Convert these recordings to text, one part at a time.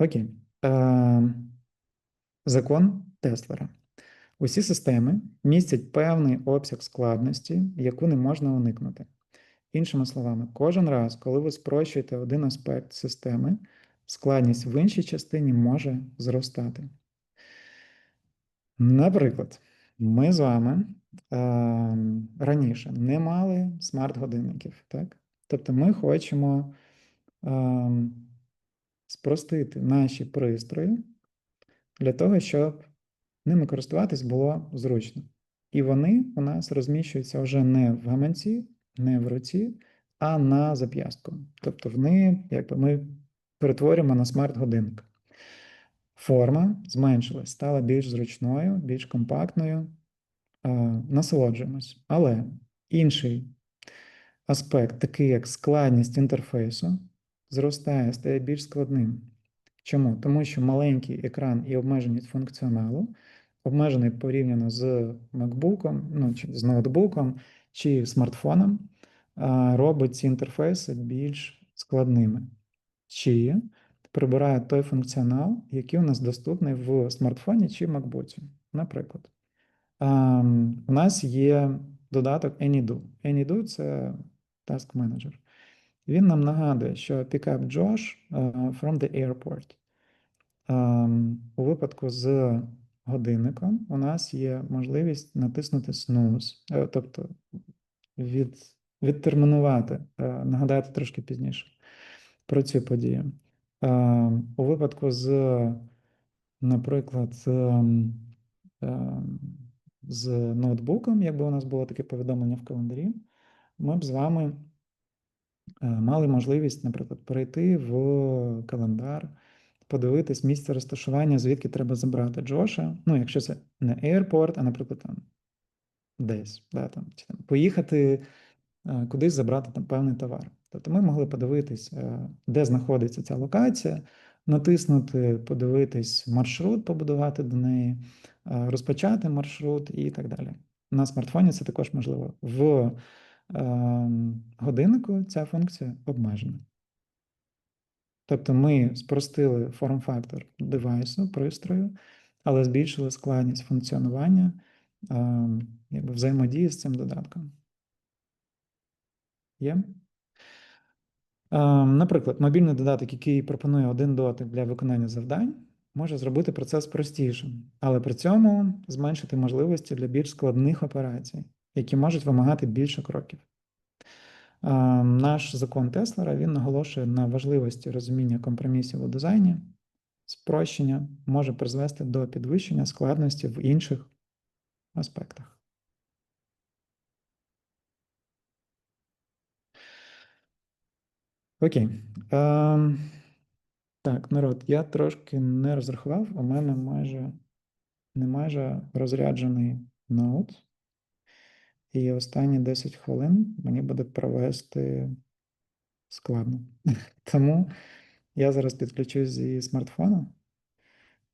Окей. Е, Закон Теслера. Усі системи містять певний обсяг складності, яку не можна уникнути. Іншими словами, кожен раз, коли ви спрощуєте один аспект системи, складність в іншій частині може зростати. Наприклад, ми з вами е, раніше не мали смарт-годинників, так? Тобто ми хочемо е, спростити наші пристрої для того, щоб ними користуватись було зручно. І вони у нас розміщуються вже не в гаманці, не в руці, а на зап'ястку. Тобто вони, якби ми перетворюємо на смарт-годинник. Форма зменшилась, стала більш зручною, більш компактною. Насолоджуємось. Але інший аспект, такий як складність інтерфейсу, зростає, стає більш складним. Чому? Тому що маленький екран і обмеженість функціоналу, обмежений порівняно з MacBook, ну, чи з ноутбуком, чи смартфоном, робить ці інтерфейси більш складними. Чи прибирає той функціонал, який у нас доступний в смартфоні чи MacBook. Наприклад, у нас є додаток AnyDo. AnyDo – це Task Manager. Він нам нагадує, що pick up Josh from the airport. Um, у випадку з годинником у нас є можливість натиснути snooze, е, тобто від, відтермінувати, е, нагадати трошки пізніше про цю подію. Е, У випадку з, наприклад, з, ноутбуком, якби у нас було таке повідомлення в календарі, ми б з вами е, мали можливість, наприклад, перейти в календар, подивитись місце розташування, звідки треба забрати Джоша. Ну, якщо це не аеропорт, а, наприклад, там десь, да, там, чи там поїхати е, кудись забрати там певний товар. Тобто ми могли подивитись, е, де знаходиться ця локація, натиснути, подивитись маршрут, побудувати до неї, е, розпочати маршрут і так далі. На смартфоні це також можливо. В е, годиннику ця функція обмежена. Тобто ми спростили форм-фактор девайсу, пристрою, але збільшили складність функціонування якби взаємодії з цим додатком. Є? Наприклад, мобільний додаток, який пропонує один дотик для виконання завдань, може зробити процес простішим, але при цьому зменшити можливості для більш складних операцій, які можуть вимагати більше кроків. Е, Наш закон Теслера він наголошує на важливості розуміння компромісів у дизайні. Спрощення може призвести до підвищення складності в інших аспектах. Окей. Ем, так, народ, я трошки не розрахував. У мене майже не майже розряджений ноут. І останні 10 хвилин мені буде провести складно. Тому я зараз підключусь зі смартфона.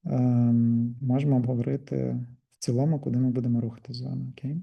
Ем, можемо обговорити в цілому, куди ми будемо рухати з вами, окей?